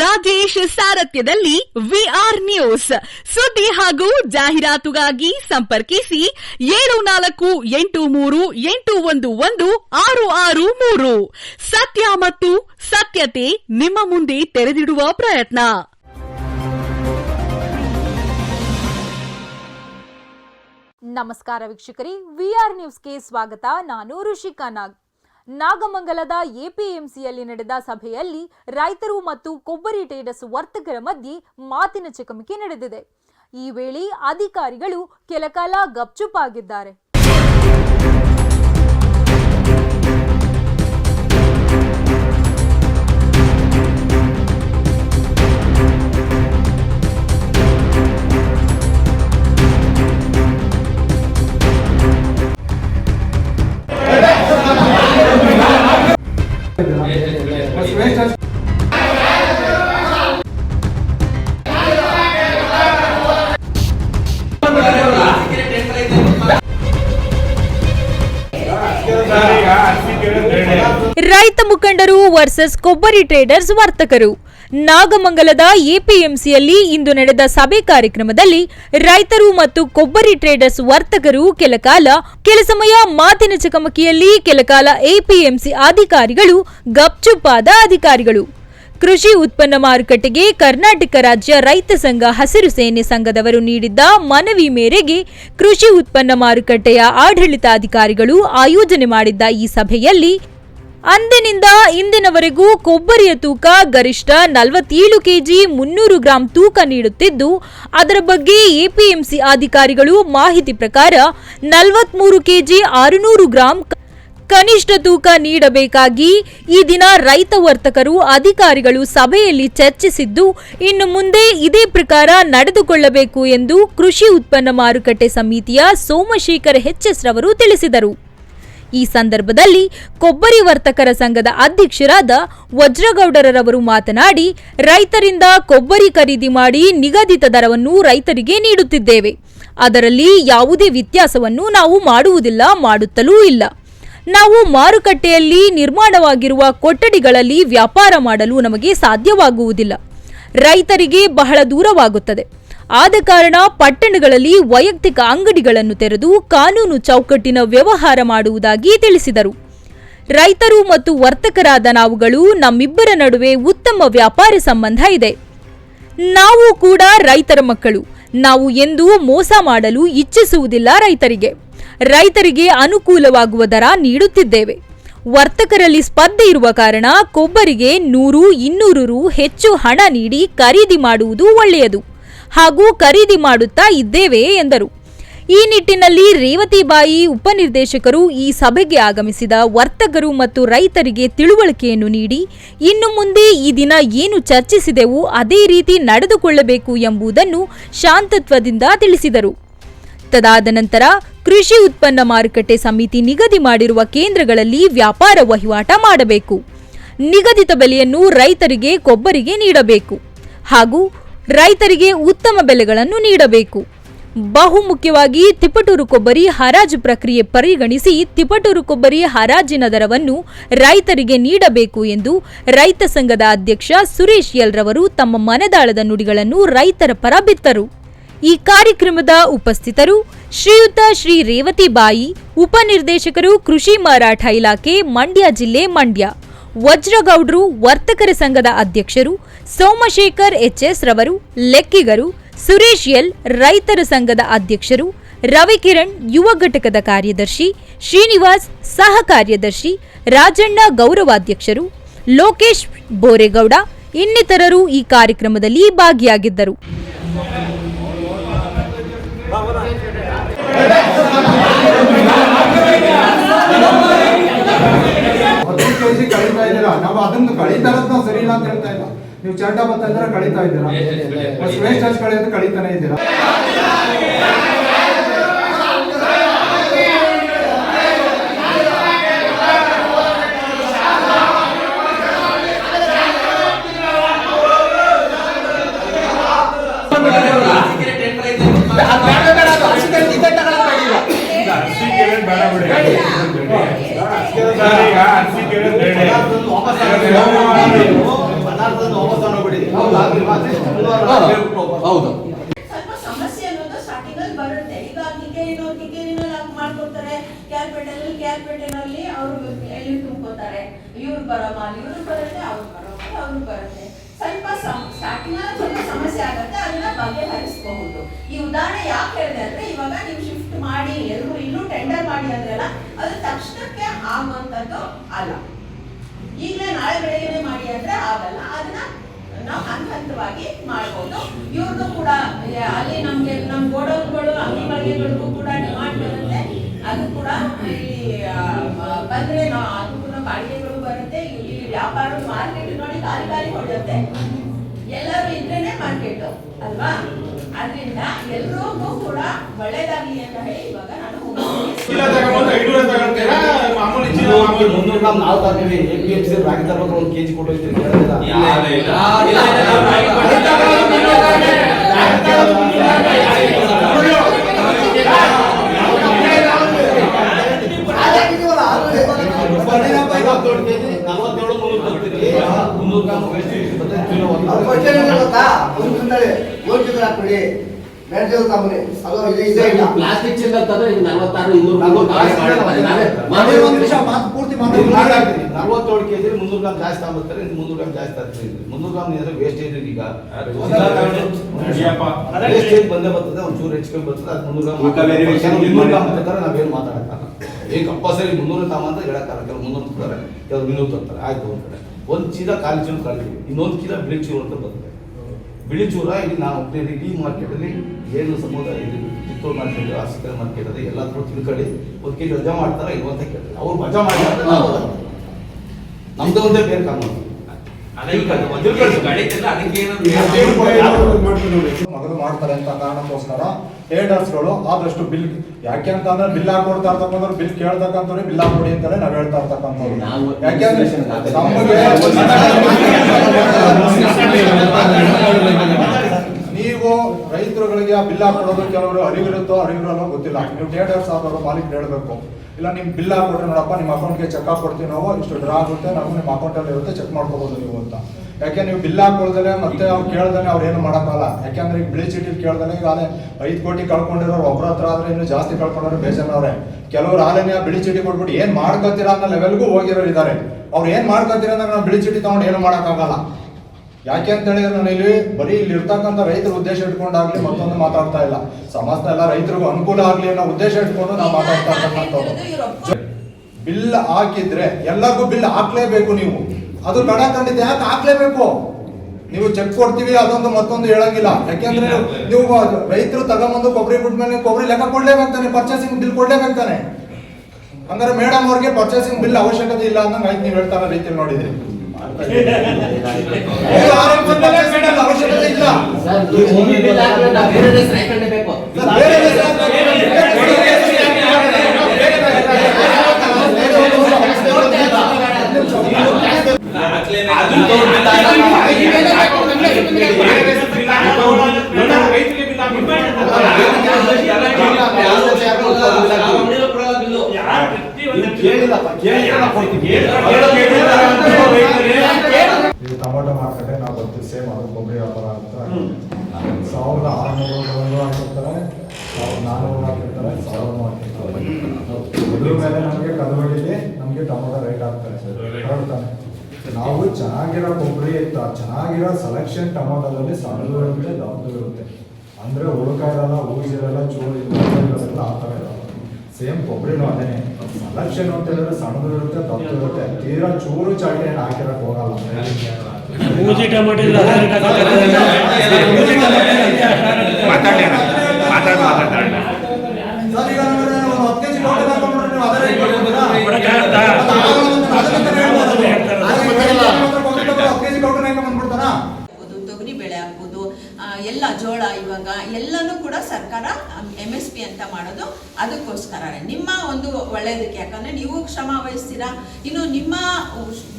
ರಾಜೇಶ್ ಸಾರಥ್ಯದಲ್ಲಿ VR news. ಸುದ್ದಿ ಹಾಗೂ ಜಾಹೀರಾತುಗಾಗಿ ಸಂಪರ್ಕಿಸಿ ಏಳು ನಾಲ್ಕು ಎಂಟು ಮೂರು ಎಂಟು ಒಂದು ಒಂದು ಆರು ಆರು ಮೂರು. ಸತ್ಯ ಮತ್ತು ಸತ್ಯತೆ ನಿಮ್ಮ ಮುಂದೆ ತೆರೆದಿಡುವ ಪ್ರಯತ್ನ. ನಮಸ್ಕಾರ ವೀಕ್ಷಕರಿ, ವಿಆರ್ ನ್ಯೂಸ್ಗೆ ಸ್ವಾಗತ. ನಾನು ಋಷಿಕಾ ನಾಗ್. ನಾಗಮಂಗಲದ ಎಪಿಎಂಸಿಯಲ್ಲಿ ನಡೆದ ಸಭೆಯಲ್ಲಿ ರೈತರು ಮತ್ತು ಕೊಬ್ಬರಿ ಟೇಡಸ್ ವರ್ತಕರ ಮಧ್ಯೆ ಮಾತಿನ ಚಕಮಕಿ ನಡೆದಿದೆ. ಈ ವೇಳೆ ಅಧಿಕಾರಿಗಳು ಕೆಲಕಾಲ ಗಪ್ಚುಪಾಗಿದ್ದಾರೆ ರೈತ ಮುಖಂಡರು ವರ್ಸಸ್ ಕೊಬ್ಬರಿ ಟ್ರೇಡರ್ಸ್ ವರ್ತಕರು. ನಾಗಮಂಗಲದ ಎಪಿಎಂಸಿಯಲ್ಲಿ ಇಂದು ನಡೆದ ಸಭೆ ಕಾರ್ಯಕ್ರಮದಲ್ಲಿ ರೈತರು ಮತ್ತು ಕೊಬ್ಬರಿ ಟ್ರೇಡರ್ಸ್ ವರ್ತಕರು ಕೆಲಕಾಲ ಕೆಲ ಸಮಯ ಮಾತಿನ ಚಕಮಕಿಯಲ್ಲಿ ಕೆಲಕಾಲ ಎಪಿಎಂಸಿ ಅಧಿಕಾರಿಗಳು ಗಪ್ಚುಪ್ಪಾದ ಅಧಿಕಾರಿಗಳು. ಕೃಷಿ ಉತ್ಪನ್ನ ಮಾರುಕಟ್ಟೆಗೆ ಕರ್ನಾಟಕ ರಾಜ್ಯ ರೈತ ಸಂಘ ಹಸಿರು ಸೇನೆ ಸಂಘದವರು ನೀಡಿದ್ದ ಮನವಿ ಮೇರೆಗೆ ಕೃಷಿ ಉತ್ಪನ್ನ ಮಾರುಕಟ್ಟೆಯ ಆಡಳಿತಾಧಿಕಾರಿಗಳು ಆಯೋಜನೆ ಮಾಡಿದ್ದ ಈ ಸಭೆಯಲ್ಲಿ ಅಂದಿನಿಂದ ಇಂದಿನವರೆಗೂ ಕೊಬ್ಬರಿಯ ತೂಕ ಗರಿಷ್ಠ ನಲವತ್ತೇಳು ಕೆಜಿ ಮುನ್ನೂರು ಗ್ರಾಂ ತೂಕ ನೀಡುತ್ತಿದ್ದು, ಅದರ ಬಗ್ಗೆ ಎಪಿಎಂಸಿ ಅಧಿಕಾರಿಗಳು ಮಾಹಿತಿ ಪ್ರಕಾರ ನಲವತ್ಮೂರು ಕೆಜಿ ಆರುನೂರು ಗ್ರಾಂ ಕನಿಷ್ಠ ತೂಕ ನೀಡಬೇಕಾಗಿ ಈ ದಿನ ರೈತ ವರ್ತಕರು ಅಧಿಕಾರಿಗಳು ಸಭೆಯಲ್ಲಿ ಚರ್ಚಿಸಿದ್ದು, ಇನ್ನು ಮುಂದೆ ಇದೇ ಪ್ರಕಾರ ನಡೆದುಕೊಳ್ಳಬೇಕು ಎಂದು ಕೃಷಿ ಉತ್ಪನ್ನ ಮಾರುಕಟ್ಟೆ ಸಮಿತಿಯ ಸೋಮಶೇಖರ್ ಎಚ್ಎಸ್ ರವರು ತಿಳಿಸಿದರು. ಈ ಸಂದರ್ಭದಲ್ಲಿ ಕೊಬ್ಬರಿ ವರ್ತಕರ ಸಂಘದ ಅಧ್ಯಕ್ಷರಾದ ವಜ್ರಗೌಡರವರು ಮಾತನಾಡಿ, ರೈತರಿಂದ ಕೊಬ್ಬರಿ ಖರೀದಿ ಮಾಡಿ ನಿಗದಿತ ದರವನ್ನು ರೈತರಿಗೆ ನೀಡುತ್ತಿದ್ದೇವೆ. ಅದರಲ್ಲಿ ಯಾವುದೇ ವ್ಯತ್ಯಾಸವನ್ನು ನಾವು ಮಾಡುವುದಿಲ್ಲ, ಮಾಡುತ್ತಲೂ ಇಲ್ಲ. ನಾವು ಮಾರುಕಟ್ಟೆಯಲ್ಲಿ ನಿರ್ಮಾಣವಾಗಿರುವ ಕೊಠಡಿಗಳಲ್ಲಿ ವ್ಯಾಪಾರ ಮಾಡಲು ನಮಗೆ ಸಾಧ್ಯವಾಗುವುದಿಲ್ಲ. ರೈತರಿಗೆ ಬಹಳ ದೂರವಾಗುತ್ತದೆ. ಆದ ಕಾರಣ ಪಟ್ಟಣಗಳಲ್ಲಿ ವೈಯಕ್ತಿಕ ಅಂಗಡಿಗಳನ್ನು ತೆರೆದು ಕಾನೂನು ಚೌಕಟ್ಟಿನ ವ್ಯವಹಾರ ಮಾಡುವುದಾಗಿ ತಿಳಿಸಿದರು. ರೈತರು ಮತ್ತು ವರ್ತಕರಾದ ನಾವುಗಳು ನಮ್ಮಿಬ್ಬರ ನಡುವೆ ಉತ್ತಮ ವ್ಯಾಪಾರ ಸಂಬಂಧ ಇದೆ. ನಾವು ಕೂಡ ರೈತರ ಮಕ್ಕಳು. ನಾವು ಎಂದೂ ಮೋಸ ಮಾಡಲು ಇಚ್ಛಿಸುವುದಿಲ್ಲ ರೈತರಿಗೆ. ರೈತರಿಗೆ ಅನುಕೂಲವಾಗುವ ದರ ನೀಡುತ್ತಿದ್ದೇವೆ. ವರ್ತಕರಲ್ಲಿ ಸ್ಪರ್ಧೆ ಇರುವ ಕಾರಣ ಕೊಬ್ಬರಿಗೆ ನೂರು, ಇನ್ನೂರು ರು ಹೆಚ್ಚು ಹಣ ನೀಡಿ ಖರೀದಿ ಮಾಡುವುದು ಒಳ್ಳೆಯದು. ಹಾಗೂ ಖರೀದಿ ಮಾಡುತ್ತಾ ಇದ್ದೇವೆ ಎಂದರು. ಈ ನಿಟ್ಟಿನಲ್ಲಿ ರೇವತಿಬಾಯಿ ಉಪನಿರ್ದೇಶಕರು ಈ ಸಭೆಗೆ ಆಗಮಿಸಿದ ವರ್ತಕರು ಮತ್ತು ರೈತರಿಗೆ ತಿಳುವಳಿಕೆಯನ್ನು ನೀಡಿ, ಇನ್ನು ಮುಂದೆ ಈ ದಿನ ಏನು ಚರ್ಚಿಸಿದೆವು ಅದೇ ರೀತಿ ನಡೆದುಕೊಳ್ಳಬೇಕು ಎಂಬುದನ್ನು ಶಾಂತತ್ವದಿಂದ ತಿಳಿಸಿದರು. ತದಾದ ನಂತರ ಕೃಷಿ ಉತ್ಪನ್ನ ಮಾರುಕಟ್ಟೆ ಸಮಿತಿ ನಿಗದಿ ಮಾಡಿರುವ ಕೇಂದ್ರಗಳಲ್ಲಿ ವ್ಯಾಪಾರ ವಹಿವಾಟ ಮಾಡಬೇಕು. ನಿಗದಿತ ಬೆಲೆಯನ್ನು ರೈತರಿಗೆ, ಕೊಬ್ಬರಿಗೆ ನೀಡಬೇಕು. ಹಾಗೂ ರೈತರಿಗೆ ಉತ್ತಮ ಬೆಲೆಗಳನ್ನು ನೀಡಬೇಕು. ಬಹುಮುಖ್ಯವಾಗಿ ತಿಪಟೂರು ಕೊಬ್ಬರಿ ಹರಾಜು ಪ್ರಕ್ರಿಯೆ ಪರಿಗಣಿಸಿ ತಿಪಟೂರು ಕೊಬ್ಬರಿ ಹರಾಜಿನ ದರವನ್ನು ರೈತರಿಗೆ ನೀಡಬೇಕು ಎಂದು ರೈತ ಸಂಘದ ಅಧ್ಯಕ್ಷ ಸುರೇಶ್ ಯಲ್ರವರು ತಮ್ಮ ಮನದಾಳದ ನುಡಿಗಳನ್ನು ರೈತರ ಪರ ಬಿತ್ತರು. ಈ ಕಾರ್ಯಕ್ರಮದ ಉಪಸ್ಥಿತರು ಶ್ರೀಯುತ ಶ್ರೀ ರೇವತಿಬಾಯಿ, ಉಪನಿರ್ದೇಶಕರು ಕೃಷಿ ಮಾರಾಟ ಇಲಾಖೆ, ಮಂಡ್ಯ ಜಿಲ್ಲೆ ಮಂಡ್ಯ. ವಜ್ರಗೌಡ್ರು ವರ್ತಕರ ಸಂಘದ ಅಧ್ಯಕ್ಷರು, ಸೋಮಶೇಖರ್ ಎಚ್ಎಸ್ ರವರು, ಲೆಕ್ಕಿಗರು, ಸುರೇಶ್ ಎಲ್ ರೈತರ ಸಂಘದ ಅಧ್ಯಕ್ಷರು, ರವಿಕಿರಣ್ ಯುವ ಘಟಕದ ಕಾರ್ಯದರ್ಶಿ, ಶ್ರೀನಿವಾಸ್ ಸಹ ಕಾರ್ಯದರ್ಶಿ, ರಾಜಣ್ಣ ಗೌರವಾಧ್ಯಕ್ಷರು, ಲೋಕೇಶ್ ಬೋರೇಗೌಡ ಇನ್ನಿತರರು ಈ ಕಾರ್ಯಕ್ರಮದಲ್ಲಿ ಭಾಗಿಯಾಗಿದ್ದರು. ನಾವು ಅದನ್ನು ಕಳೀತಾ ಇರೋದು ನಾವು ಸರಿ ಇಲ್ಲ ಅಂತ ಹೇಳ್ತಾ ಇಲ್ಲ. ನೀವು ಚರ್ಟ ಬತ್ತ ಅಂದ್ರೆ ಕಳೀತಾ ಇದ್ದೀರಾ? ವೇಸ್ಟೇಜ್ ಕಳೆಯೋದು ಕಳೀತಾನೆ ಇದ್ದೀರಾ? ಹೌದು. ಸ್ವಲ್ಪ ಸಮಸ್ಯೆ ಅನ್ನೋದು ಸ್ಟಾರ್ಟಿಂಗಲ್ಲಿ ಬರುತ್ತೆ. ಈಗ ಕಿಕ್ಕೇರಿನೋ ಮಾಡ್ಕೊತಾರೆ ಹಾಕಿ ಮಾಡ್ಕೊಡ್ತಾರೆ. ಕ್ಯಾಲ್ಪೇಟೆನಲ್ಲಿ ಕ್ಯಾಲ್ಪೇಟೆನಲ್ಲಿ ಅವರು ಎಲ್ಲಿ ತುಂಬ್ಕೋತಾರೆ? ಇವ್ರು ಬರಮಾಲ್ ಇವ್ರು ಬರುತ್ತೆ, ಅವ್ರು ಬರಮಾಲ್ ಅವ್ರು ಬರುತ್ತೆ. ಸ್ವಲ್ಪ ಸ್ಟಾರ್ಟಿಂಗ್ ಸ್ವಲ್ಪ ಸಮಸ್ಯೆ ಆಗುತ್ತೆ. ಅದನ್ನ ಬಗೆಹರಿಸಬಹುದು. ಈ ಉದಾಹರಣೆ ಯಾಕೆ ಹೇಳಿದೆ ಅಂದ್ರೆ, ಇವಾಗ ನೀವು ಶಿಫ್ಟ್ ಮಾಡಿ, ಎಲ್ಲರೂ ಇಲ್ಲೂ ಟೆಂಡರ್ ಮಾಡಿ ಅಂದ್ರಲ್ಲ, ಅದು ತಕ್ಷಣಕ್ಕೆ ಆಗುವಂಥದ್ದು ಅಲ್ಲ. ಈಗಲೇ ನಾಳೆ ಬೆಳಗ್ಗೆನೆ ಮಾಡಿ ಅಂದ್ರೆ ಆಗಲ್ಲ. ಅದನ್ನ ನಾವು ಹಂತ ಹಂತವಾಗಿ ಮಾಡ್ಬೋದು. ಇವ್ರದ್ದು ಕೂಡ ಅಲ್ಲಿ ನಮ್ಗೆ, ನಮ್ ಗೋಡೌನ್ಗಳು, ಅಂಗಡಿ ಮಳಿಗೆಗಳಿಗೂ ಕೂಡ ಡಿಮಾಂಡ್ ಬರುತ್ತೆ. ಅದು ಕೂಡ ಇಲ್ಲಿ ಬಂದ್ರೆ ಅದು ಕೂಡ ಬಾಡಿಗೆಗಳು ಬರುತ್ತೆ. ಇಲ್ಲಿ ವ್ಯಾಪಾರ ಮಾರ್ಕೆಟ್ ನೋಡಿ ಖಾಲಿ ಖಾಲಿ ಹೊಡೆಯುತ್ತೆ. ಎಲ್ಲರೂ ಇದ್ರೇನೆ ಮಾರ್ಕೆಟ್ ಅಲ್ವಾ ಅದರಿಂದ ಎಲ್ರಿಗೂ ಕೂಡ ಒಳ್ಳೇದಾಗಲಿ ಅಂತ ಹೇಳಿ ಇವಾಗ ನಾನು ಮುನ್ನೂರು ಗ್ರಾಮ್. ಪ್ಲಾಸ್ಟಿಕ್ ತಂದ್ರೆ ನಲವತ್ತಾರು. ನಲವತ್ತೇಳು ಮುನ್ನೂರು ಗ್ರಾಮ್ ಜಾಸ್ತಿ ತಗೊಂಡ್ಬರ್ತಾರೆ ಇದು ಮುನ್ನೂರು ಜಾಸ್ತಿ ಆಗ್ತದೆ ಮುನ್ನೂರು ಗ್ರಾಮ್ ಏನಾದ್ರೆ ವೇಸ್ಟೇಜ್ ಈಗ ಬಂದೇ ಬರ್ತದೆ ಒಂಚೂರು ಹೆಚ್ಚು ಕಮ್ಮಿ ಬರ್ತದೆ ಅದು ಮುನ್ನೂರು ಗ್ರಾಮ್ ಇನ್ನೂರು ಗ್ರಾಮ್. ತರ್ತಾರೆ ನಾವೇನು ಮಾತಾಡಕ್ಕಾಗಲ್ಲ ಈಗ ಕಂಪಲ್ಸರಿ ಮುನ್ನೂರು ತಾಮ ಅಂತ ಹೇಳಕ್ಕಾಗಲ್ಲ ಮುನ್ನೂರು ತರ್ತಾರೆ ಆಯ್ತು ಒಂದ್ ಕಡೆ ಒಂದು ಚೀಲ ಖಾಲಿ ಚೂರು ಕಳಿತೀವಿ ಇನ್ನೊಂದು ಚೀಲ ಬಿಳಿ ಚೂರು ಅಂತ ಬರ್ತದೆ. ಬಿಳಿ ಚೂರ ಇಲ್ಲಿ ನಾವು ಈ ಇಡೀ ಮಾರ್ಕೆಟಲ್ಲಿ ಏನು ಸಮುದಾಯ ಇದೆ ಕಿತ್ತೂರು ಮಾರ್ಕೆಟ್ ಆಸಕ್ತರ ಮಾರ್ಕೆಟ್ ಅದೇ ಎಲ್ಲ ತಿಳ್ಕೊಳ್ಳಿ. ಒಂದು ಕೆಜಿ ರಜಾ ಮಾಡ್ತಾರೆ ಇಲ್ವ ಅಂತ ಕೇಳ್ತಾರೆ. ಅವ್ರು ಮಜಾ ಮಾಡ್ತಾರೆ ವಜಾ ಮಾಡ್ತೀವಿ. ನಮ್ದು ಒಂದೇ ಬೇರೆ ಕಾನೂನು. ಮೊದಲು ಮಾಡ್ತಾರೆ ಅಂತ ಕಾರಣಕ್ಕೋಸ್ಕರ ಟ್ರೇಡರ್ಸ್ಗಳು ಆದಷ್ಟು ಬಿಲ್ ಯಾಕೆ ಅಂತಂದ್ರೆ ಬಿಲ್ ಹಾಕೊಡ್ತಾ ಇರ್ತಕ್ಕಂಥವ್ರು ಬಿಲ್ ಕೇಳ್ತಕ್ಕಂಥವ್ರಿಗೆ ಬಿಲ್ ಹಾಕೊಡಿ ಅಂತಾನೆ ನಾವ್ ಹೇಳ್ತಾ ಇರ್ತಕ್ಕಂಥವ್ರು. ನಾವು ರೈತರುಗಳಿಗೆ ಆ ಬಿಲ್ ಹಾಕೊಡೋದು ಕೆಲವರು ಅರಿವಿರುತ್ತೋ ಅರಿವಿರಲ್ಲೋ ಗೊತ್ತಿಲ್ಲ. ನೀವು ಟ್ರೇಡರ್ಸ್ ಆದವರು ಮಾಲೀಕ್ ಹೇಳ್ಬೇಕು. ಇಲ್ಲ ನಿಮ್ ಬಿಲ್ ಹಾಕೊಟ್ರೆ ನೋಡಪ್ಪ, ನಿಮ್ಮ ಅಕೌಂಟ್ಗೆ ಚೆಕ್ ಹಾಕೊಡ್ತೀವಿ ನಾವು, ಇಷ್ಟು ಡ್ರಾ ಆಗುತ್ತೆ, ನಾವು ನಿಮ್ಮ ಅಕೌಂಟಲ್ಲಿ ಇರುತ್ತೆ ಚೆಕ್ ಮಾಡ್ಕೋಬಹುದು ನೀವು ಅಂತ. ಯಾಕೆ ನೀವು ಬಿಲ್ ಹಾಕೊಳ್ದೇ ಮತ್ತೆ ಅವ್ರು ಕೇಳ್ದಾನೆ ಅವ್ರು ಏನು ಮಾಡಕ್ಕಲ್ಲ ಯಾಕೆಂದ್ರೆ ಈಗ ಬಿಳಿ ಚೀಟಿ ಕೇಳ್ದಾನೆ ಈಗ ಆಲೆ ಐದು ಕೋಟಿ ಕಳ್ಕೊಂಡಿರೋರು ಒಬ್ಬರ ಹತ್ರ ಆದ್ರೆ ಇನ್ನು ಜಾಸ್ತಿ ಕಳ್ಕೊಂಡ್ರೆ ಬೇಜಾರವ್ರೆ ಕೆಲವರು ಆಲೆನೇ ಬಿಳಿ ಚೀಟಿ ಕೊಟ್ಬಿಟ್ಟು ಏನ್ ಮಾಡ್ಕೊತೀರಾ ಅನ್ನೋ ಲೆವೆಲ್ಗೂ ಹೋಗಿರೋರು ಇದ್ದಾರೆ ಅವ್ರು ಏನ್ ಮಾಡ್ಕೊತೀರ ಅಂದ್ರೆ ನಾವು ಬಿಳಿ ಚೀಟಿ ತಗೊಂಡು ಏನು ಮಾಡೋಕ್ಕಾಗಲ್ಲ. ಯಾಕೆ ಅಂತ ಹೇಳಿದ್ರೆ ನಾನು ಇಲ್ಲಿ ಬರೀ ಇಲ್ಲಿ ಇರ್ತಕ್ಕಂಥ ರೈತರ ಉದ್ದೇಶ ಇಟ್ಕೊಂಡಾಗ್ಲಿ ಮತ್ತೊಂದು ಮಾತಾಡ್ತಾ ಇಲ್ಲ. ಸಮಸ್ತ ಎಲ್ಲ ರೈತರಿಗೂ ಅನುಕೂಲ ಆಗ್ಲಿ ಅನ್ನೋ ಉದ್ದೇಶ ಇಟ್ಕೊಂಡು ನಾವು ಮಾತಾಡ್ತಾ ಇರ್ತಕ್ಕಂಥವ್ರು ಬಿಲ್ ಹಾಕಿದ್ರೆ ಎಲ್ಲರಿಗೂ ಬಿಲ್ ಹಾಕ್ಲೇಬೇಕು ನೀವು. ಅದು ಬೇಡ ಕಂಡಿದ್ದೆ ಯಾಕೆ ಹಾಕ್ಲೇಬೇಕು ನೀವು ಚೆಕ್ ಕೊಡ್ತೀವಿ ಅದೊಂದು ಮತ್ತೊಂದು ಹೇಳಂಗಿಲ್ಲ ಯಾಕೆಂದ್ರೆ ನೀವು- ರೈತರು ತಗೊಂಬಂದು ಕೊಬ್ಬರಿ ಬಿಟ್ಮೇಲೆ ಕೊಬ್ಬರಿ ಲೆಕ್ಕ ಕೊಡ್ಲೇಬೇಕು ತಾನೆ ಪರ್ಚೇಸಿಂಗ್ ಬಿಲ್ ಕೊಡ್ಲೇಬೇಕು ತಾನೆ ಹಂಗಾರೆ ಮೇಡಮ್ ಅವ್ರಿಗೆ ಪರ್ಚೇಸಿಂಗ್ ಬಿಲ್ ಅವಶ್ಯಕತೆ ಇಲ್ಲ ಅಂದಂಗ ಆಯ್ತು ನೀವು ಹೇಳ್ತಾರ ರೀತಿ ನೋಡಿದ್ರಿ ಅವಶ್ಯಕತೆ ಇಲ್ಲ ಬೇರೆ ಟೊಮೊಟೊ ಮಾರ್ಕೆಟ್ ನಾವು ಬರ್ತೀವಿ ಸೇಮ್ ಅದು ಕೊಬ್ಬರಿ ವ್ಯಾಪಾರ ಅಂತ ಸಾವಿರದ ಆರುನೂರು ಹಾಕಿರ್ತಾರೆ ಸಾವಿರದ ನಾನ್ನೂರು ಹಾಕಿರ್ತಾರೆ ಸಾವಿರ ಹಾಕಿರ್ತಾರೆ ಮೇಲೆ ನಮಗೆ ಕದವಳಿಲಿ ನಮಗೆ ಟೊಮೊಟೊ ರೇಟ್ ಆಗ್ತಾರೆ? ನಾವು ಚೆನ್ನಾಗಿರೋ ಕೊಬ್ಬರಿ ಇತ್ತು ಚೆನ್ನಾಗಿರೋ ಸೆಲೆಕ್ಷನ್ ಟೊಮೊಟೊದಲ್ಲಿ ಸಣ್ಣದು ಇರುತ್ತೆ ದೊಡ್ಡದು ಇರುತ್ತೆ. ಅಂದ್ರೆ ಉಳ್ಕ ಇರಲ್ಲ ಊಜಿರಲ್ಲ ಚೂರು ಇರೋದೆಲ್ಲ ಆ ಥರ ಇರಲ್ಲ. ಸೇಮ್ ಕೊಬ್ಬರಿನೂ ಅದೇನೆ ಸೆಲೆಕ್ಷನ್ ಅಂತ ಹೇಳಿದ್ರೆ ಸಣ್ಣದು ಇರುತ್ತೆ ದೊಡ್ಡದು ಇರುತ್ತೆ. ತೀರಾ ಚೂರು ಚಾಟಿ ಏನು ಹಾಕಿರಕ್ಕೆ ಹೋಗಲ್ಲ ಟೊಮೆಟೊ ಸರ್ ಈಗ ಒಂದು ಹತ್ತು ಹಾಕೊಂಡ್ಬಿಟ್ರೆ ನೀವು ಅದೇ rate ಕೊಡ್ಬೋದಾ? ಕೊಡಕ್ಕಾಗತ್ತಾ? ಮತ್ತೆ ಆಗಲ್ಲ ಅಂದ್ರೆ ಅದನ್ನ ಹೇಳ್ಬೋದು. ಹೇಳ್ತಾರೆ. ಅದೇ ಬೆಳೆ ಕೊಟ್ಟಿದ್ದವ್ರು ಹತ್ತು ಕೆಜಿ ಟೊಮೆಟೊ ಹಾಕೊಂಡ್ಬಂದ್ಬಿಡ್ತಾರಾ? ಹಾಕ್ಬೋದು ತೊಗರಿ ಬೆಳೆ ಹಾಕ್ಬೋದು ಆ, ಎಲ್ಲ ಜೋಳ ಇವಾಗ ಎಲ್ಲನೂ ಕೂಡ ಸರ್ಕಾರ ಎಂ ಎಸ್ ಪಿ ಅಂತ ಮಾಡೋದು ಅದಕ್ಕೋಸ್ಕರ ನಿಮ್ಮ ಒಂದು ಒಳ್ಳೆಯದಕ್ಕೆ ಯಾಕಂದ್ರೆ ನೀವು ಶ್ರಮ ವಹಿಸ್ತೀರಾ? ಇನ್ನು ನಿಮ್ಮ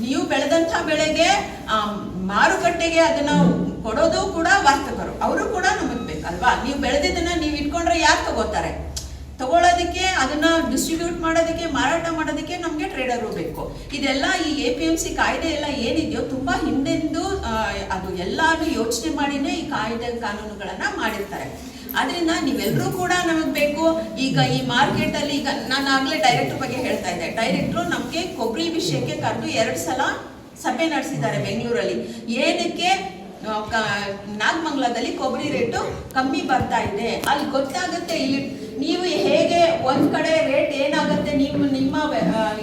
ನೀವು ಬೆಳೆದಂಥ ಬೆಳೆಗೆ ಮಾರುಕಟ್ಟೆಗೆ ಅದನ್ನ ಕೊಡೋದು ಕೂಡ ವರ್ತಕರು. ಅವರು ಕೂಡ ನಮಗೆ ಬೇಕಲ್ವಾ? ನೀವು ಬೆಳೆದಿದ್ದನ್ನ ನೀವು ಇಟ್ಕೊಂಡ್ರೆ ಯಾರು ತಗೋತಾರೆ? ತಗೊಳ್ಳೋದಕ್ಕೆ ಅದನ್ನ ಡಿಸ್ಟ್ರಿಬ್ಯೂಟ್ ಮಾಡೋದಕ್ಕೆ, ಮಾರಾಟ ಮಾಡೋದಕ್ಕೆ ನಮಗೆ ಟ್ರೇಡರು ಬೇಕು. ಇದೆಲ್ಲ ಈ ಎ ಪಿ ಎಂ ಸಿ ಕಾಯ್ದೆ ಎಲ್ಲ ಏನಿದೆಯೋ ತುಂಬಾ ಹಿಂದೆಂದು ಅದು ಎಲ್ಲಾನು ಯೋಚನೆ ಮಾಡಿನೇ ಈ ಕಾಯ್ದೆ ಕಾನೂನುಗಳನ್ನ ಮಾಡಿರ್ತಾರೆ. ಅದರಿಂದ ನೀವೆಲ್ಲರೂ ಕೂಡ ನಮಗೆ ಬೇಕು. ಈಗ ಈ ಮಾರ್ಕೆಟ್ ಅಲ್ಲಿ ಈಗ ನಾನು ಆಗ್ಲೇ ಡೈರೆಕ್ಟರ್ ಬಗ್ಗೆ ಹೇಳ್ತಾ ಇದ್ದೆ. ಡೈರೆಕ್ಟ್ರು ನಮಗೆ ಕೊಬ್ಬರಿ ವಿಷಯಕ್ಕೆ ಕರೆದು ಎರಡು ಸಲ ಸಭೆ ನಡೆಸಿದ್ದಾರೆ ಬೆಂಗಳೂರಲ್ಲಿ. ಏನಕ್ಕೆ ನಾಗಮಂಗಲದಲ್ಲಿ ಕೊಬ್ಬರಿ ರೇಟು ಕಮ್ಮಿ ಬರ್ತಾ ಇದೆ. ಅಲ್ಲಿ ಗೊತ್ತಾಗುತ್ತೆ ಇಲ್ಲಿ ನೀವು ಹೇಗೆ ಒಂದ್ ಕಡೆ ರೇಟ್ ಏನಾಗುತ್ತೆ, ನೀವು ನಿಮ್ಮ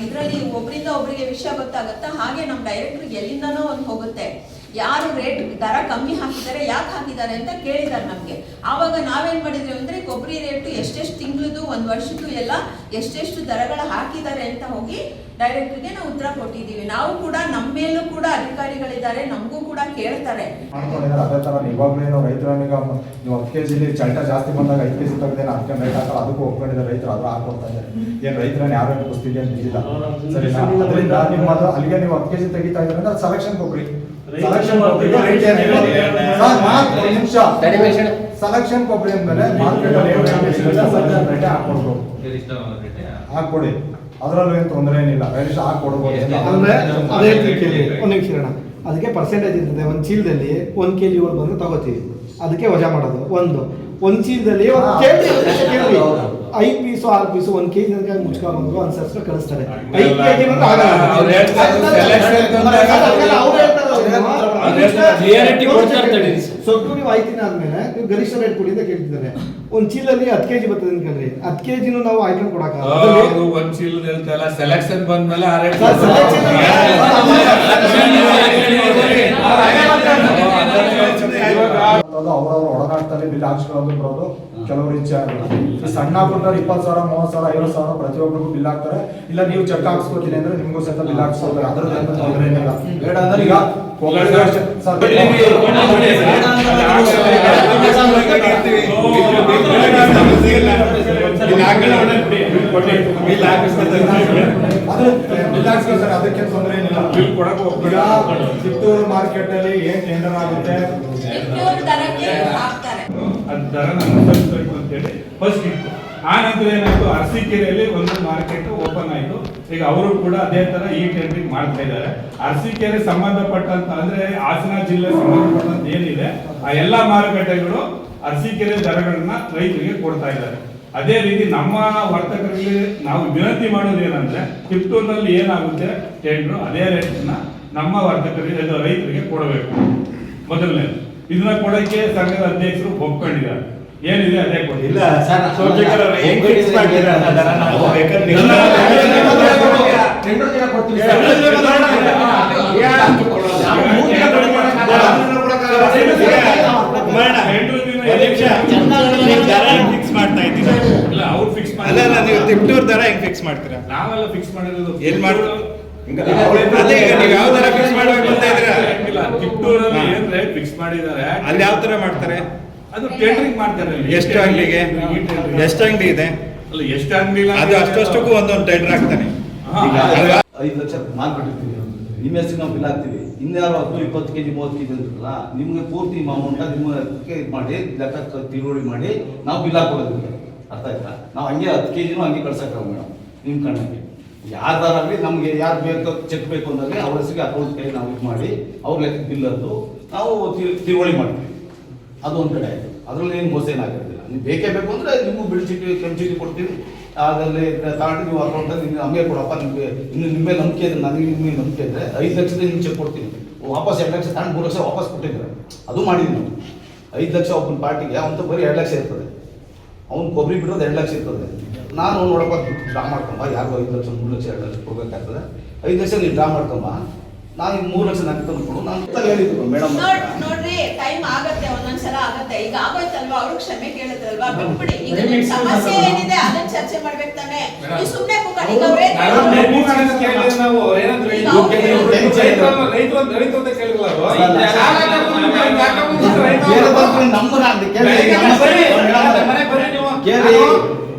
ಇದರಲ್ಲಿ ಒಬ್ರಿಂದ ಒಬ್ರಿಗೆ ವಿಷಯ ಗೊತ್ತಾಗುತ್ತಾ? ಹಾಗೆ ನಮ್ಮ ಡೈರೆಕ್ಟರ್ ಎಲ್ಲಿಂದನೋ ಒಂದು ಹೋಗುತ್ತೆ. ಯಾರು ರೇಟ್ ದರ ಕಮ್ಮಿ ಹಾಕಿದ್ದಾರೆ, ಯಾಕೆ ಹಾಕಿದ್ದಾರೆ ಅಂತ ಕೇಳಿದ್ದಾರೆ ನಮಗೆ. ಆವಾಗ ನಾವೇನ್ ಮಾಡಿದ್ವಿ ಅಂದ್ರೆ, ಕೊಬ್ಬರಿ ರೇಟು ಎಷ್ಟೆಷ್ಟು ತಿಂಗಳದು, ಒಂದು ವರ್ಷದ್ದು ಎಲ್ಲ ಎಷ್ಟೆಷ್ಟು ದರಗಳ ಹಾಕಿದ್ದಾರೆ ಅಂತ ಹೋಗಿ ಡೈರೆಕ್ಟರ್ಗೆ ನಾವು ಉತ್ತರ ಕೊಟ್ಟಿದ್ದೀವಿ. ನಾವು ಕೂಡ ನಮ್ಮ ಮೇಲೂ ಕೂಡ ಅಧಿಕಾರಿಗಳಿದ್ದಾರೆ ನಮಗೂ ಕೂಡ ಕೇಳ್ತಾರೆ. ಮಾಡ್ಕೊಂಡಿದ್ದಾರೆ. ಅದೇ ತರ ಇವಾಗಲೇ ರೈತರನ್ನ ಈಗ ನೀವು ಹತ್ತು ಕೆ ಜಿಲಿ ಚಲ್ಟ ಜಾಸ್ತಿ ಬಂದಾಗ ಐದು ಕೆಜಿ ತೆಗೆದೇನು ಅದಕ್ಕೆ ರೇಟ್ ಹಾಕಲ್ಲ ಅದಕ್ಕೂ ಒಪ್ಕೊಂಡಿದ್ದಾರೆ ರೈತರು. ಅದು ಹಾಕೊಡ್ತಾ ಇದ್ದಾರೆ. ಏನು ರೈತರನ್ನ ಯಾರು ಕುಸ್ತಿಗೆ ಅಂತ ಇಲ್ಲ ಸರಿನಾ? ಅದರಿಂದ ನಿಮ್ಮದು ಅಲ್ಲಿಗೆ ನೀವು ಹತ್ತು ಕೆ ಜಿ ತೆಗಿತಾ ಇದ್ರೆ ಅಂದ್ರೆ ಸೆಲೆಕ್ಷನ್ ಕೊಬ್ಬರಿ ಸೆಲೆಕ್ಷನ್ ಮಾತ್ ನಿಮಿಷ. ಸೆಲೆಕ್ಷನ್ ಕೊಬ್ಬರಿ ಅಂದ್ಮೇಲೆ ಮಾರ್ಕೆಟ್ ಹಾಕೊಡ್ಬೇಕು ಹಾಕೊಡಿ ಅದರಲ್ಲೂ ಏನು ತೊಂದರೆ ಏನಿಲ್ಲ. ಗರಿಷ್ಠ ಹಾಕಿ ಅಂದ್ರೆ ಅದೇ ರೀತಿ ಕೇಳಿ. ಒಂದು ನಿಮಿಷ ಇರೋಣ. ಅದಕ್ಕೆ ಪರ್ಸೆಂಟೇಜ್ ಇರ್ತದೆ. ಒಂದು ಚೀಲದಲ್ಲಿ ಒಂದು ಕೆ ಜಿ ಬಂದು ತಗೋತೀವಿ. ಅದಕ್ಕೆ ವಜಾ ಮಾಡೋದು. ಒಂದು. ಒಂದು ಚೀಲದಲ್ಲಿ ಒಂದು ಹಾ. ಕೇಳಿ. ಕೇಳಿ ಐದು ಪೀಸು ಆರು ಪೀಸು ಒಂದು ಕೆ ಜಿ ತನಕ ಮುಚ್ಕೊಂಡು ಅನ್ಸರ್ಸ್ಕೊಂಡು ಕಳಿಸ್ತಾರೆ. ಐದು ಕೆ ಜಿ ಆಗಲ್ಲ. ಸೊಟ್ಟು ನೀವು ಆಯ್ತಿನ ಆದ್ಮೇಲೆ ನೀವು ಗರಿಷ್ಠ ರೇಟ್ ಕೊಡಿ ಅಂತ ಕೇಳ್ತಿದ್ದಾರೆ. ಒಂದು ಚೀಲಲ್ಲಿ ಹತ್ತು ಕೆಜಿ ಬರ್ತದೆ ಅನ್ಕೊಂಡ್ರಿ ಹತ್ತು ಕೆ ಜಿನೂ ನಾವು ಆಯ್ಕೆ ಕೊಡಕ್ಕಾಗಲ್ಲ ಒಂದ್ ಚೀಲ್ ಹೇಳ್ತಲ್ಲ ಸೆಲೆಕ್ಷನ್ ಬಂದ್ಮೇಲೆ ಆ ರೇಟ್ ಅವ್ರವ್ರ ಒಡನಾಟದಲ್ಲಿ ಬಿಲ್ ಹಾಕ್ಸ್ಕೊಳ್ಳೋದು ಬರೋದು ಕೆಲವರು ಈ ಸಣ್ಣ ಪುಟ್ಟ ಇಪ್ಪತ್ತು ಸಾವಿರ ಮೂವತ್ತು ಸಾವಿರ ಐವತ್ತು ಸಾವಿರ ಪ್ರತಿಯೊಬ್ಬರಿಗೂ ಬಿಲ್ ಹಾಕ್ತಾರೆ ಇಲ್ಲ ನೀವು ಚೆಕ್ ಹಾಕ್ಸ್ಕೊತೀನಿ ಅಂದ್ರೆ ನಿಮಗೂ ಸಹ ಬಿಲ್ ಹಾಕ್ಸ್ಕೊತಾರೆ ಅದ್ರ ತೊಂದರೆ ಏನಿಲ್ಲ ಬೇಡ ಅಂದ್ರೆ ಈಗ ಅಷ್ಟೇ. ಸರ್, ಅದು ಬಿಲ್ ಹಾಕ್ಸ್ಕೊತಾರೆ ಅದಕ್ಕೇನು ತೊಂದರೆ ಏನಿಲ್ಲ ಚಿತ್ತೂರು ಮಾರ್ಕೆಟ್ ಅಲ್ಲಿ ಏನ್ ಟೆಂಡರ್ ಆಗುತ್ತೆ ಅನುಸರಿಸಬೇಕು ಅಂತೇಳಿ ಫಸ್ಟ್ ಇತ್ತು ಆ ನಂತರ ಏನಾಯ್ತು ಅರಸೀಕೆರೆಯಲ್ಲಿ ಒಂದು ಮಾರ್ಕೆಟ್ ಓಪನ್ ಆಯಿತು ಈಗ ಅವರು ಕೂಡ ಅದೇ ತರ ಈ ಟೆಂಡರಿಂಗ್ ಮಾಡ್ತಾ ಇದ್ದಾರೆ ಅರಸೀಕೆರೆ ಸಂಬಂಧಪಟ್ಟಂತ ಅಂದ್ರೆ ಹಾಸನ ಜಿಲ್ಲೆ ಸಂಬಂಧಪಟ್ಟಂತ ಏನಿದೆ ಆ ಎಲ್ಲಾ ಮಾರುಕಟ್ಟೆಗಳು ಅರಸೀಕೆರೆ ದರಗಳನ್ನ ರೈತರಿಗೆ ಕೊಡ್ತಾ ಇದ್ದಾರೆ ಅದೇ ರೀತಿ ನಮ್ಮ ವರ್ತಕರಿಗೆ ನಾವು ವಿನಂತಿ ಮಾಡೋದು ಏನಂದ್ರೆ ಕಿಪ್ಟೂರ್ನಲ್ಲಿ ಏನಾಗುತ್ತೆ ಟೆಂಡ್ರು ಅದೇ ರೇಟ್ನ ನಮ್ಮ ವರ್ತಕರಿಗೆ ರೈತರಿಗೆ ಕೊಡಬೇಕು ಮೊದಲನೇ ಇದನ್ನ ಕೊಡಕ್ಕೆ ಸಂಘದ ಅಧ್ಯಕ್ಷರು ಒಪ್ಕೊಂಡಿದ್ದಾರೆ ಏನಿದೆ ಅದೇ ಕೊಡಿ ಇಲ್ಲ ಸರ್ ಹೆಂಗ್ ಫಿಕ್ಸ್ ಮಾಡ್ತೀರಾ ಮಾಡ್ತಾ ಇದ್ದೀರಾ ಇಲ್ಲ ಅವ್ರು ಫಿಕ್ಸ್ ಅಲ್ಲ ಅಲ್ಲ ನೀವು ತಿಪ್ಟೂರ್ ದರ ಹೆಂಗ್ ಫಿಕ್ಸ್ ಮಾಡ್ತೀರಾ? ನಾವೆಲ್ಲ ಫಿಕ್ಸ್ ಮಾಡಿರೋದು ಎಲ್ಲಿ ಮಾಡ್- ಅದೇ ಈಗ ನೀವು ಯಾವ ತರ ಫಿಕ್ಸ್ ಮಾಡ್ಬೇಕು ಅಂತ ಇದ್ದೀರಾ? ಇಲ್ಲ ಕಿತ್ತೂರಲ್ಲಿ ಏನ್ ರೇಟ್ ಫಿಕ್ಸ್ ಮಾಡಿದ್ದಾರೆ? ಅಲ್ಲಿ ಯಾವ ತರ ಮಾಡ್ತಾರೆ? ಅದು ಟೆಂಡರಿಂಗ್ ಮಾಡ್ತಾರೆ. ಎಷ್ಟು ಅಂಗಡಿಗೆ? ಎಷ್ಟು ಅಂಗಡಿ ಇದೆ? ಅಲ್ಲ ಎಷ್ಟು ಅಂಗಡಿ ಅದು ಅಷ್ಟಷ್ಟಕ್ಕೂ ಒಂದೊಂದು ಟೆಂಡರ್ ಹಾಕ್ತಾನೆ ಐದು ಲಕ್ಷ ಮಾಲ್ ಕಟ್ಟಿರ್ತೀವಿ. ನಿಮ್ಮ ಹೆಸರು ನಾವು ಬಿಲ್ ಹಾಕ್ತೀವಿ. ಇನ್ಯಾರು ಹತ್ತು ಇಪ್ಪತ್ತು ಕೆಜಿ, ಮೂವತ್ತು ಕೆ ಜಿ ಅಂತಲ್ಲ ನಿಮಗೆ ಪೂರ್ತಿ ಅಮೌಂಟ್ ನಿಮಗೆ ಇದು ಮಾಡಿ, ಲೆಕ್ಕ ತಿಳುವಳಿ ಮಾಡಿ, ನಾವು ಬಿಲ್ ಹಾಕೊಡೋದಿಲ್ಲ ಅರ್ಥ ಆಯ್ತಾ? ನಾವು ಹಂಗೆ ಹತ್ತು ಕೆ ಜಿನೂ ಹಂಗೆ ಕಳ್ಸಕ್ಕೆ ಮೇಡಮ್, ನಿಮ್ಮ ಕಣ್ಣಿಗೆ ಯಾರ್ದಾರಾಗಲಿ ನಮಗೆ ಯಾರು ಬೇಕು ಚೆಕ್ ಬೇಕು ಅಂದಾಗ ಅವ್ರ ಹೆಸರಿಗೆ ಅಕೌಂಟ್ ಕೈ ನಾವು ಇದು ಮಾಡಿ, ಅವ್ರ ಲೆಕ್ಕ ಬಿಲ್ ಅದು ನಾವು ತಿಳುವಳಿ ಮಾಡ್ತೀವಿ. ಅದು ಒಂದು ಕಡೆ ಆಯಿತು. ಅದರಲ್ಲಿ ಏನು ಮೋಸ ಏನಾಗಿರೋದಿಲ್ಲ. ನೀವು ಬೇಕೇ ಬೇಕು ಅಂದರೆ ನಿಮಗೂ ಬಿಲ್ ಚೀಟಿ ಕೆಂಪು ಕೊಡ್ತೀವಿ. ಅದರಲ್ಲಿ ತಗೊಂಡು ನೀವು ಅಕೌಂಟಲ್ಲಿ ನಿಮ್ಗೆ ನಮಗೆ ಕೊಡಪ್ಪ ನಿಮಗೆ ಇನ್ನು ನಿಮ್ಮ ಮೇಲೆ ನಂಬಿಕೆ ಇದೆ, ನನಗೆ ನಿಮಗೆ ನಂಬಿಕೆ ಇದ್ದರೆ ಐದು ಲಕ್ಷದ ನಿಮ್ಗೆ ಚೆಕ್ ಕೊಡ್ತೀನಿ. ವಾಪಸ್ ಎರಡು ಲಕ್ಷ ತಗೊಂಡು ಮೂರು ಲಕ್ಷ ವಾಪಸ್ ಕೊಟ್ಟಿದ್ದಾರೆ. ಅದು ಮಾಡಿದ್ವಿ ನಾವು ಐದು ಲಕ್ಷ ಒಬ್ಬನ ಪಾರ್ಟಿಗೆ ಅವಂತ ಬರೀ ಎರಡು ಲಕ್ಷ ಇರ್ತದೆ. ಅವ್ನು ಕೊಬ್ಬರಿ ಬಿಡೋದು ಎರಡು ಲಕ್ಷ ಇರ್ತದೆ. ನಾನು ನೋಡಪ್ಪ ಡ್ರಾ ಮಾಡ್ಕೊಂಬ, ಯಾರಿಗೂ ಐದು ಲಕ್ಷ, ಮೂರು ಲಕ್ಷ, ಎರಡು ಲಕ್ಷ ಕೊಡ್ಬೇಕಾಗ್ತದೆ. ಐದು ಲಕ್ಷ ನೀವು ಡ್ರಾ ಮಾಡ್ಕೊಂಬ. ನಾನು ಈಗ ಮೂರು ಲಕ್ಷ ನಾನು ಅಂತ ಹೇಳಿದ್ರು ಮೇಡಮ್ ನೋಡ್ ನೋಡ್ರಿ ಟೈಮ್ ಆಗತ್ತೆ ಒಂದೊಂದ್ಸಲ ಆಗತ್ತೆ. ಈಗ ಆಗೋಯ್ತಲ್ವಾ? ಅವ್ರು ಕ್ಷಮೆ ಕೇಳುತ್ತಲ್ವಾ ಬಿಟ್ಬಿಡಿ. ಈಗ ನಿಮ್ ಸಮಸ್ಯೆ ಏನಿದೆ ಅದನ್ನ ಚರ್ಚೆ ಮಾಡ್ಬೇಕು ತಾನೆ. ನೀವು ಸುಮ್ನೆ ಕೂತ್ಕೊಳ್ಳಿ ಈಗ ಅವ್ರೇ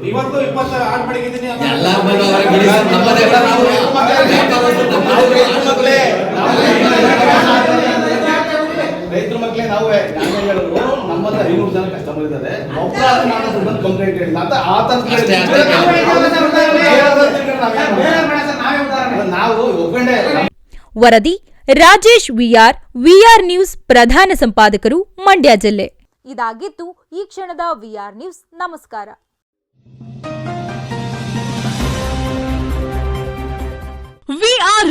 ಇವತ್ತು ಇಪ್ಪತ್ತು ಆಡ್ ಮಡಗಿದ್ದೀನಿ ಎಲ್ಲಾರ್ ಬಂದು ಹೊರಗೆ ಬಿಡಿ ಸರ್, ನಮ್ಮದೆಲ್ಲ ನಾವು ವ್ಯಾಪಾರಸ್ಥರು, ರೈತ ರೈತರ ಮಕ್ಳೇ. ರೈತರ ಮಕ್ಕಳೇ ನಾವೇ. ನಾನೇ ಹೇಳಿದ್ರು ನಮ್ಮಲ್ಲಿ ಐನೂರು ಜನ ಕಸ್ಟಮರ್ ಕಸ್ಟಮರ್ ಇದ್ದಾರೆ ಒಬ್ಬರ ನಾನು ಬಂದು ಕಂಪ್ಲೇಂಟ್. ನಾವು ಒಪ್ಕೊಂಡೇ ಇಲ್ಲ. ವರದಿ ರಾಜೇಶ್ ವಿಆರ್ ವಿಆರ್ ನ್ಯೂಸ್ ಪ್ರಧಾನ ಸಂಪಾದಕರು ಮಂಡ್ಯ ಜಿಲ್ಲೆ. ಇದಾಗಿತ್ತು ಈ ಕ್ಷಣದ ವಿಆರ್ ನ್ಯೂಸ್. ನಮಸ್ಕಾರ.